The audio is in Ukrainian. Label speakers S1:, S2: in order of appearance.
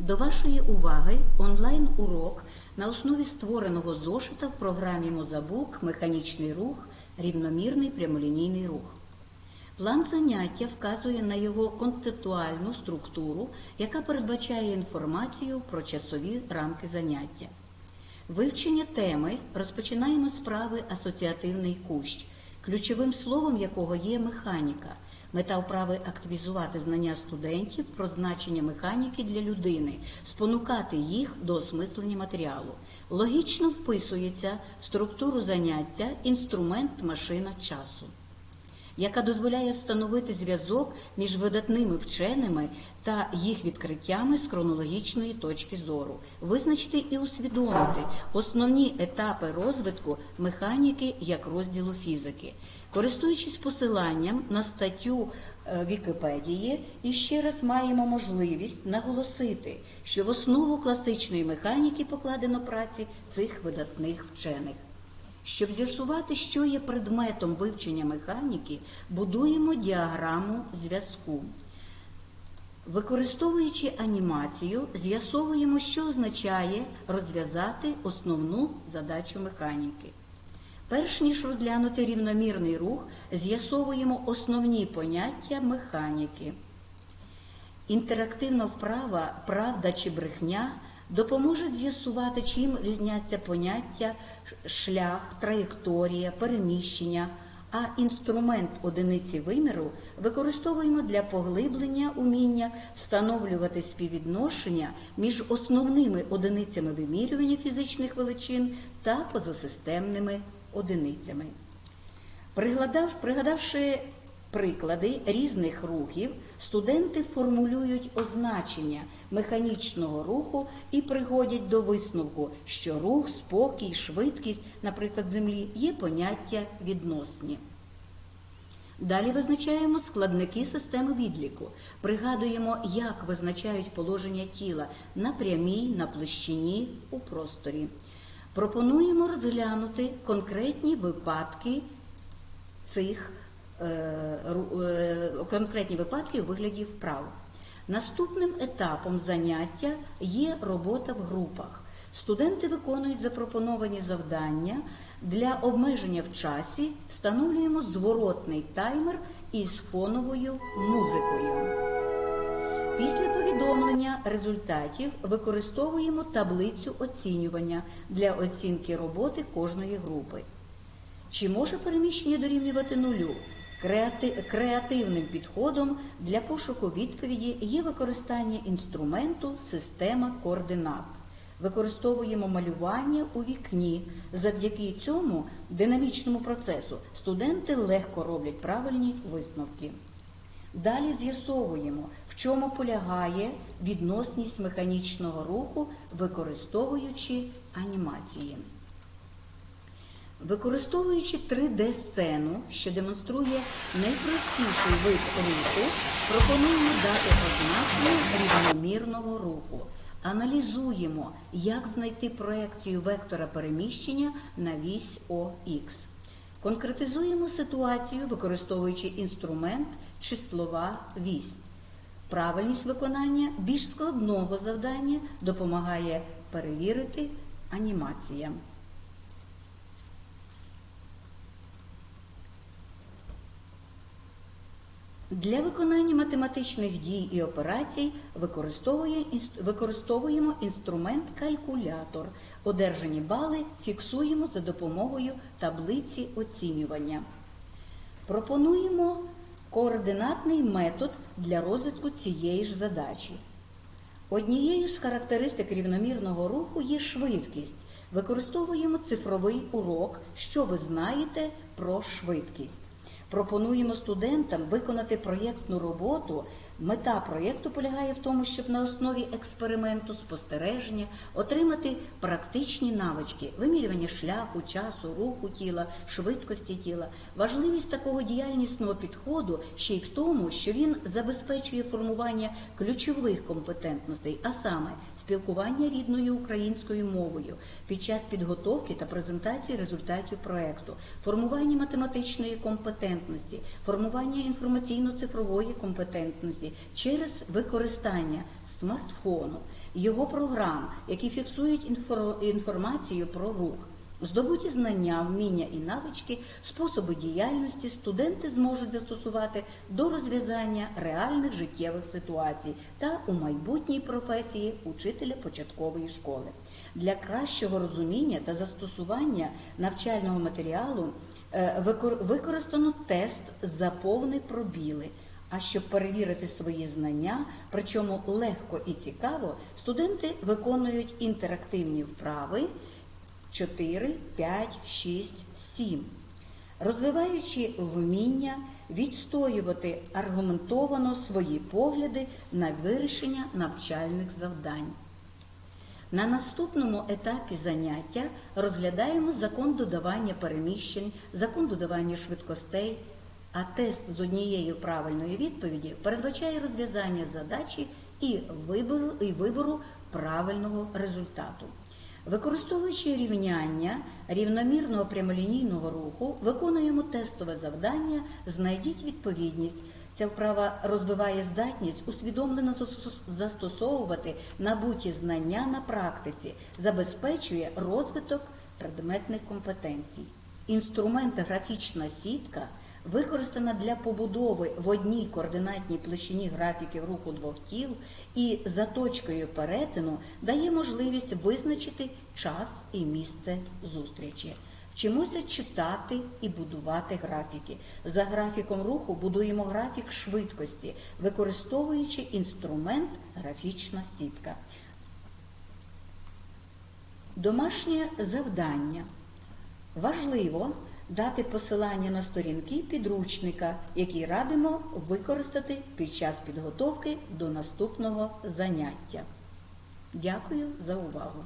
S1: До вашої уваги онлайн-урок на основі створеного зошита в програмі Мозабук Механічний рух, рівномірний прямолінійний рух. План заняття вказує на його концептуальну структуру, яка передбачає інформацію про часові рамки заняття. Вивчення теми розпочинаємо з вправи асоціативний кущ, ключовим словом якого є механіка. Мета вправи активізувати знання студентів про значення механіки для людини, спонукати їх до осмислення матеріалу. Логічно вписується в структуру заняття інструмент машина часу яка дозволяє встановити зв'язок між видатними вченими та їх відкриттями з хронологічної точки зору, визначити і усвідомити основні етапи розвитку механіки як розділу фізики. Користуючись посиланням на статтю е, Вікіпедії, і ще раз маємо можливість наголосити, що в основу класичної механіки покладено праці цих видатних вчених. Щоб з'ясувати, що є предметом вивчення механіки, будуємо діаграму зв'язку. Використовуючи анімацію, з'ясовуємо, що означає розв'язати основну задачу механіки. Перш ніж розглянути рівномірний рух, з'ясовуємо основні поняття механіки. Інтерактивна вправа Правда чи брехня допоможе з'ясувати, чим різняться поняття шлях, траєкторія, переміщення, а інструмент одиниці виміру використовуємо для поглиблення уміння встановлювати співвідношення між основними одиницями вимірювання фізичних величин та позасистемними одиницями. Пригадав, пригадавши приклади різних рухів, студенти формулюють означення механічного руху і приходять до висновку, що рух, спокій, швидкість, наприклад, землі, є поняття відносні. Далі визначаємо складники системи відліку. Пригадуємо, як визначають положення тіла на прямій, на площині, у просторі. Пропонуємо розглянути конкретні випадки цих конкретні випадки у вигляді вправ. Наступним етапом заняття є робота в групах. Студенти виконують запропоновані завдання. Для обмеження в часі встановлюємо зворотний таймер із фоновою музикою. Після повідомлення результатів використовуємо таблицю оцінювання для оцінки роботи кожної групи. Чи може переміщення дорівнювати нулю? Креати- Креативним підходом для пошуку відповіді є використання інструменту система координат. Використовуємо малювання у вікні. Завдяки цьому динамічному процесу студенти легко роблять правильні висновки. Далі з'ясовуємо, в чому полягає відносність механічного руху, використовуючи анімації. Використовуючи 3D-сцену, що демонструє найпростіший вид руху, пропонуємо дати означення рівномірного руху. Аналізуємо, як знайти проекцію вектора переміщення на вісь ОХ. Конкретизуємо ситуацію, використовуючи інструмент числова вісь. Правильність виконання більш складного завдання допомагає перевірити анімація. Для виконання математичних дій і операцій використовуємо інструмент калькулятор. Одержані бали фіксуємо за допомогою таблиці оцінювання. Пропонуємо координатний метод для розвитку цієї ж задачі. Однією з характеристик рівномірного руху є швидкість. Використовуємо цифровий урок, що ви знаєте про швидкість. Пропонуємо студентам виконати проєктну роботу. Мета проєкту полягає в тому, щоб на основі експерименту, спостереження отримати практичні навички вимірювання шляху, часу, руху тіла, швидкості тіла. Важливість такого діяльнісного підходу ще й в тому, що він забезпечує формування ключових компетентностей, а саме спілкування рідною українською мовою під час підготовки та презентації результатів проекту, формування математичної компетентності, формування інформаційно-цифрової компетентності через використання смартфону, його програм, які фіксують інформацію про рух. Здобуті знання, вміння і навички, способи діяльності студенти зможуть застосувати до розв'язання реальних життєвих ситуацій та у майбутній професії учителя початкової школи. Для кращого розуміння та застосування навчального матеріалу е, використано тест «Заповни пробіли. А щоб перевірити свої знання, причому легко і цікаво, студенти виконують інтерактивні вправи 4, 5, 6, 7, розвиваючи вміння відстоювати аргументовано свої погляди на вирішення навчальних завдань. На наступному етапі заняття розглядаємо закон додавання переміщень, закон додавання швидкостей, а тест з однією правильної відповіді передбачає розв'язання задачі і вибору, і вибору правильного результату. Використовуючи рівняння рівномірного прямолінійного руху, виконуємо тестове завдання Знайдіть відповідність. Ця вправа розвиває здатність усвідомлено застосовувати набуті знання на практиці, забезпечує розвиток предметних компетенцій. Інструмент графічна сітка використана для побудови в одній координатній площині графіків руху двох тіл і за точкою перетину дає можливість визначити час і місце зустрічі. Вчимося читати і будувати графіки. За графіком руху будуємо графік швидкості, використовуючи інструмент графічна сітка. Домашнє завдання. Важливо дати посилання на сторінки підручника, які радимо використати під час підготовки до наступного заняття. Дякую за увагу!